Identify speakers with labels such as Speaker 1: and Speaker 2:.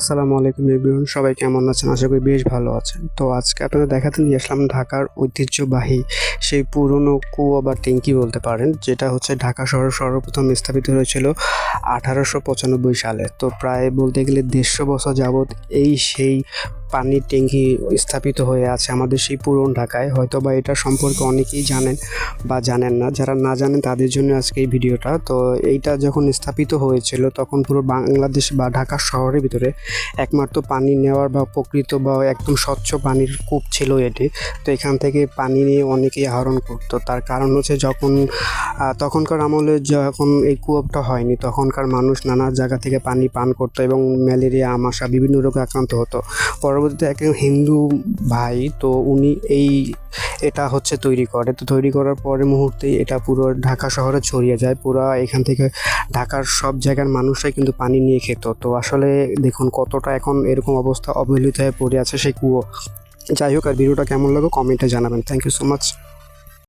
Speaker 1: আসসালামু আলাইকুম এভরিওয়ান, সবাই কেমন আছেন? আশা করি বেশ ভালো আছেন। তো আজকে আপনারা দেখাতে নিয়ে আসলাম ঢাকার ঐতিহ্যবাহী সেই পুরনো কুয়া বা ট্যাঙ্কি বলতে পারেন, যেটা হচ্ছে ঢাকা শহরে সর্বপ্রথম স্থাপিত হয়েছিল আঠারোশো পঁচানব্বই সালে। তো প্রায় বলতে গেলে দেড়শো বছর যাবৎ এই সেই পানির ট্যাঙ্কি স্থাপিত হয়ে আছে আমাদের সেই পুরনো ঢাকায়। হয়তো বা এটা সম্পর্কে অনেকেই জানেন বা জানেন না। যারা না জানেন তাদের জন্য আজকে এই ভিডিওটা। তো এইটা যখন স্থাপিত হয়েছিল তখন পুরো বাংলাদেশ বা ঢাকা শহরের ভিতরে একমাত্র পানি নেওয়ার বা প্রকৃত বা একদম স্বচ্ছ পানির কূপ ছিল এটি। তো এখান থেকে পানি নিয়ে অনেকেই আহরণ করতো। তার কারণ হচ্ছে যখন তখনকার আমলে যখন এই কূপটা হয়নি তখনকার মানুষ নানা জায়গা থেকে পানি পান করতো এবং ম্যালেরিয়া আমাশা বিভিন্ন রোগে আক্রান্ত হতো। পরবর্তীতে এক হিন্দু ভাই, তো উনি এই এটা হচ্ছে তৈরি করে। তো তৈরি করার পরে মুহূর্তেই এটা পুরো ঢাকা শহরে ছড়িয়ে যায়। পুরো এখান থেকে ঢাকার সব জায়গার মানুষরাই কিন্তু পানি নিয়ে খেত। তো আসলে দেখুন কতটা এখন এরকম অবস্থা অবহেলিত হয়ে পড়ে আছে সেই কুয়ো। যাই হোক, আর ভিডিওটা কেমন লাগো কমেন্টে জানাবেন। Thank you so much